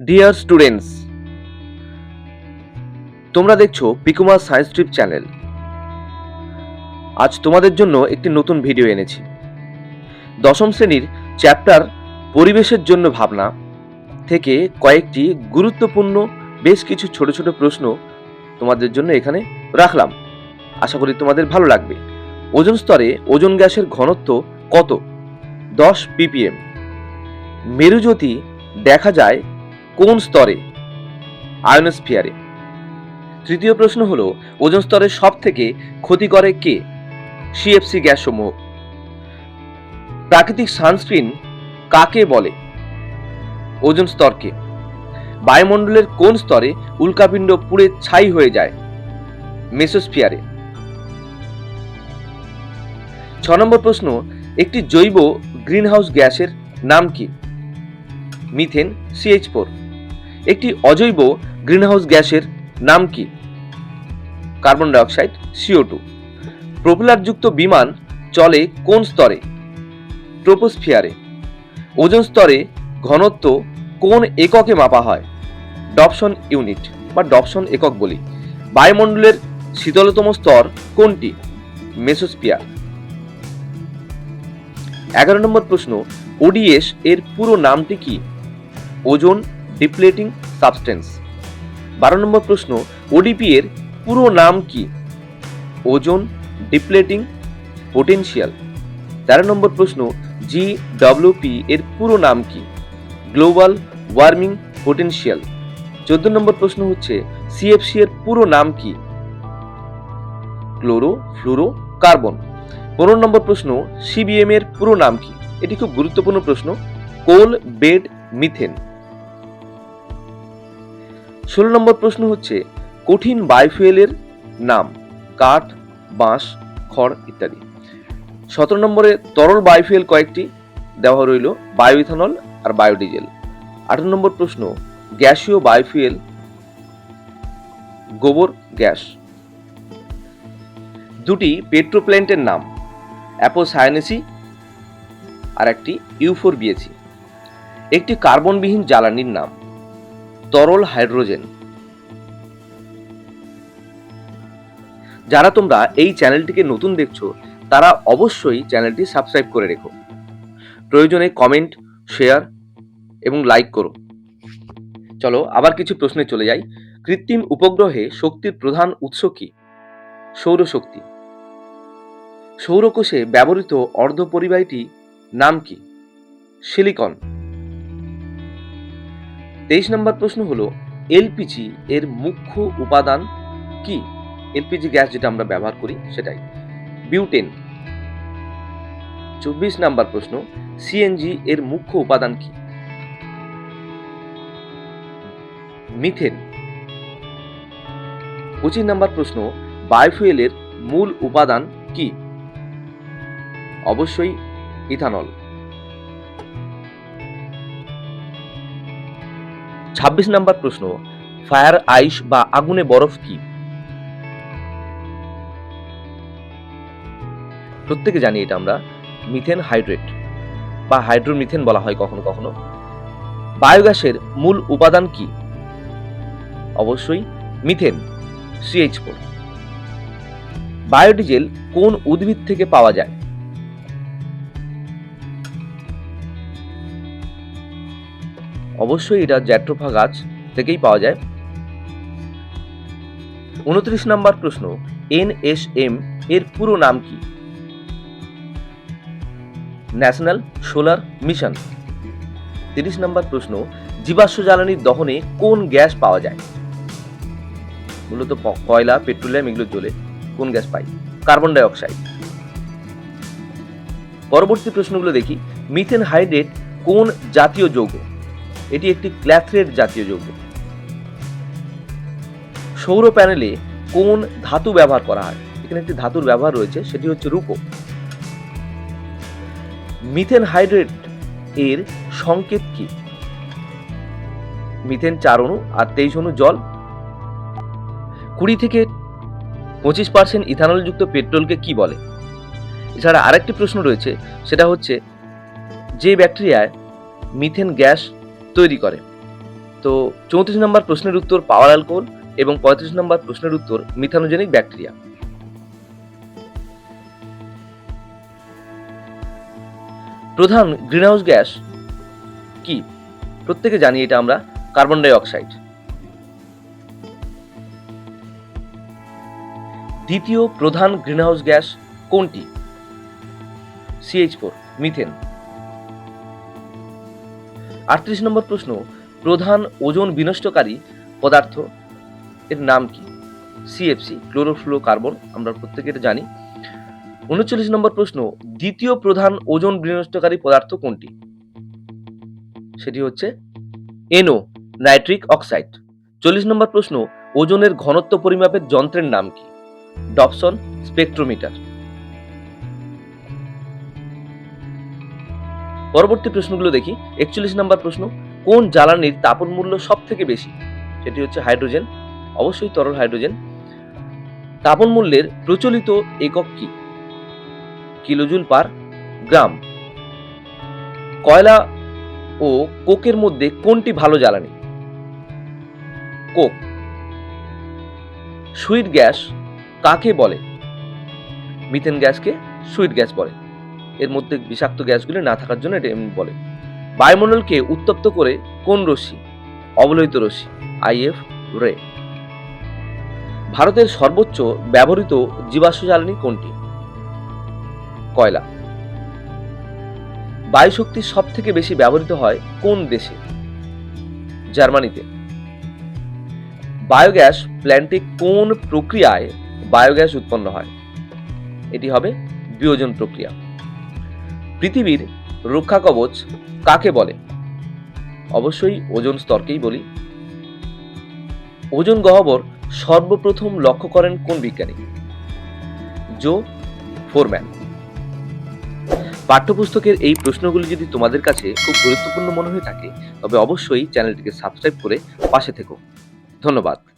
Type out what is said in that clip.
Dear students তোমরা দেখছ পিকুমার science trip channel আজ তোমাদের জন্য একটি নতুন ভিডিও এনেছি। দশম শ্রেণির চ্যাপ্টার পরিবেশের জন্য ভাবনা থেকে কয়েকটি গুরুত্বপূর্ণ, বেশ কিছু ছোট ছোট প্রশ্ন তোমাদের জন্য এখানে রাখলাম। আশা করি তোমাদের ভালো লাগবে। ওজন স্তরে ওজন গ্যাসের ঘনত্ব কত? দশ পিপিএম মেরুজ্যোতি দেখা যায় কোন স্তরে? আয়নোস্ফিয়ারে। তৃতীয় প্রশ্ন হল, ওজন স্তরের সব থেকে ক্ষতি করে কে? সিএফসি গ্যাস সমূহ প্রাকৃতিক সানস্ক্রিন কাকে বলে? ওজন স্তরকে। বায়ুমণ্ডলের কোন স্তরে উল্কাপিণ্ড পুড়ে ছাই হয়ে যায়? মেসোস্ফিয়ারে। ছ নম্বর প্রশ্ন, একটি জৈব গ্রিনহাউস গ্যাসের নাম কি? মিথেন সিএইচ ফোর একটি অজৈব গ্রিনহাউস গ্যাসের নাম কি? কার্বন ডাইঅক্সাইড সিও টু প্রপেলারযুক্ত বিমান চলে কোন স্তরে? ট্রোপোস্ফিয়ারে। ওজন স্তরে ঘনত্ব কোন এককে মাপা হয়? ডপশন ইউনিট বা ডপশন একক বলি। বায়ুমণ্ডলের শীতলতম স্তর কোনটি? মেসোস্ফিয়ার। এগারো নম্বর প্রশ্ন ওডিএস এর পুরো নামটি কি? ওজন ডিপ্লেটিং সাবস্টেন্স। বারো নম্বর প্রশ্ন ওডিপি এর পুরো নাম কি? ওজন, ডিপ্লেটিং পোটেনশিয়াল তেরো নম্বর প্রশ্ন জি ডব্লিউপি এর পুরো নাম কি? গ্লোবাল ওয়ার্মিং পোটেনশিয়াল চোদ্দ নম্বর প্রশ্ন হচ্ছে সিএফসি এর পুরো নাম কি? Chloro, fluoro, carbon. পনেরো নম্বর প্রশ্ন সিবিএম এর পুরো নাম কি? এটি খুব গুরুত্বপূর্ণ প্রশ্ন। Coal, bed, methane. ষোলো নম্বর প্রশ্ন হচ্ছে, কঠিন বায়োফুয়েলের নাম, কাঠ, বাঁশ, খড় ইত্যাদি। সতেরো নম্বরে তরল বায়োফুয়েল কয়েকটি দেওয়া রইল, বায়োইথানল আর বায়োডিজেল। আঠারো নম্বর প্রশ্ন, গ্যাসীয় বায়োফুয়েল, গোবর, গ্যাস। দুটি পেট্রোপ্ল্যান্টের নাম অ্যাপোসায়ানেসি আর একটি ইউফোর বিএসি একটি কার্বনবিহীন জ্বালানির নাম তরল হাইড্রোজেন। যারা তোমরা এই চ্যানেলটিকে নতুন দেখছ, তারা অবশ্যই চ্যানেলটি সাবস্ক্রাইব করে রেখো। প্রয়োজনে কমেন্ট, শেয়ার এবং লাইক করো। চলো, আবার কিছু প্রশ্নে চলে যাই। কৃত্রিম উপগ্রহে শক্তির প্রধান উৎস কি? সৌরশক্তি। সৌরকোষে ব্যবহৃত অর্ধপরিবাহীটি নাম কি? সিলিকন। তেইশ নম্বর প্রশ্ন হলো, এলপিজি এর মুখ্য উপাদান কি? এলপিজি গ্যাস যেটা আমরা ব্যবহার করি সেটাই। বিউটেন। চব্বিশ নাম্বার প্রশ্ন, সিএনজি এর মুখ্য উপাদান কি? মিথেন। পঁচিশ নাম্বার প্রশ্ন, বায়োফুয়েলের মূল উপাদান কি? অবশ্যই ইথানল। ছাব্বিশ নাম্বার প্রশ্ন, ফায়ার আইস বা আগুনে বরফ কি? প্রত্যেকে জানি এটা আমরা, মিথেন হাইড্রেট, বা হাইড্রোমিথেন বলা হয় কখনো কখনো। বায়োগ্যাসের মূল উপাদান কি? অবশ্যই মিথেন সিএইচ ফোর। বায়োডিজেল কোন উদ্ভিদ থেকে পাওয়া যায়? অবশ্যই এটা জ্যাট্রোফা গাছ থেকেই পাওয়া যায়। উনত্রিশ নম্বর প্রশ্ন, এনএসএম এর পুরো নাম কি? National solar mission. তিরিশ নম্বর প্রশ্ন, জীবাশ্ম জ্বালানির দহনে কোন গ্যাস পাওয়া যায়? মূলত কয়লা, পেট্রোলিয়াম এগুলো জ্বলে কোন গ্যাস পাই? কার্বন ডাই অক্সাইড পরবর্তী প্রশ্নগুলো দেখি, মিথেন হাইড্রেট কোন জাতীয় যৌগ? এটি একটি ক্ল্যাথরেট জাতীয় যৌগ। সৌর প্যানেলে কোন ধাতু ব্যবহার করা হয়? এখানে একটি ধাতুর ব্যবহার রয়েছে, সেটি হচ্ছে রূপো মিথেন হাইড্রেট এর সংকেত কি? মিথেন চার অণু আর তেইশ অণু জল। কুড়ি থেকে পঁচিশ পার্সেন্ট ইথানলযুক্ত পেট্রোলকে কি বলে? এছাড়া আরেকটি প্রশ্ন রয়েছে, সেটা হচ্ছে, যে ব্যাকটেরিয়ায় মিথেন গ্যাস তৈরি করে। তো চৌত্রিশ নম্বর প্রশ্নের উত্তর পাওয়ার অ্যালকোহল এবং পঁয়ত্রিশ নম্বর প্রশ্নের উত্তর মিথানোজেনিক ব্যাকটেরিয়া প্রধান গ্রিনহাউস গ্যাস কি? প্রত্যেকে জানি এটা আমরা কার্বন ডাই অক্সাইড দ্বিতীয় প্রধান গ্রিনহাউস গ্যাস কোনটি? সিএইচ ফোর মিথেন আটত্রিশ নম্বর প্রশ্ন, প্রধান ওজন বিনষ্টকারী পদার্থ, এর নাম কি? সিএফসি ক্লোরোফ্লো কার্বন আমরা প্রত্যেকে এটা জানি। উনচল্লিশ নম্বর প্রশ্ন, দ্বিতীয় প্রধান ওজন বিনষ্টকারী পদার্থ কোনটি? সেটি হচ্ছে এনো নাইট্রিক অক্সাইড চল্লিশ নম্বর প্রশ্ন, ওজনের ঘনত্ব পরিমাপের যন্ত্রের নাম কি? ডপসন স্পেকট্রোমিটার পরবর্তী প্রশ্নগুলো দেখি। একচল্লিশ নম্বর প্রশ্ন, কোন জ্বালানির তাপন মূল্য সব থেকে বেশি? সেটি হচ্ছে হাইড্রোজেন, অবশ্যই তরল হাইড্রোজেন। তাপন মূল্যের প্রচলিত একক কি? Kilojoule per gram. কয়লা ও কোকের মধ্যে কোনটি ভালো জ্বালানি? কোক। সুইট গ্যাস কাকে বলে? মিথেন গ্যাসকে সুইট গ্যাস বলে। এর মধ্যে বিষাক্ত গ্যাসগুলি না থাকার জন্য এটা এমনি বলে। বায়ুমণ্ডলকে উত্তপ্ত করে কোন রশ্মি? অবলোহিত রশ্মি আইএফ রে। ভারতের সর্বোচ্চ ব্যবহৃত জীবাশ্ম জ্বালানি কোনটি? কয়লা। বায়ুশক্তি সব থেকে বেশি ব্যবহৃত হয় কোন দেশে? জার্মানিতে। বায়োগ্যাস প্ল্যান্টে কোন প্রক্রিয়ায় বায়োগ্যাস উৎপন্ন হয়? এটি হবে বিয়োজন প্রক্রিয়া। পৃথিবীর রক্ষা কবচ কাকে বলে? অবশ্যই ওজন স্তরকেই বলি। ওজন গহ্বর সর্বপ্রথম লক্ষ্য করেন কোন বিজ্ঞানী? Joe Foreman. পাঠ্যপুস্তকের এই প্রশ্নগুলি যদি তোমাদের কাছে খুব গুরুত্বপূর্ণ মনে হয়ে থাকে, তবে অবশ্যই চ্যানেলটিকে সাবস্ক্রাইব করে পাশে থেকো। ধন্যবাদ।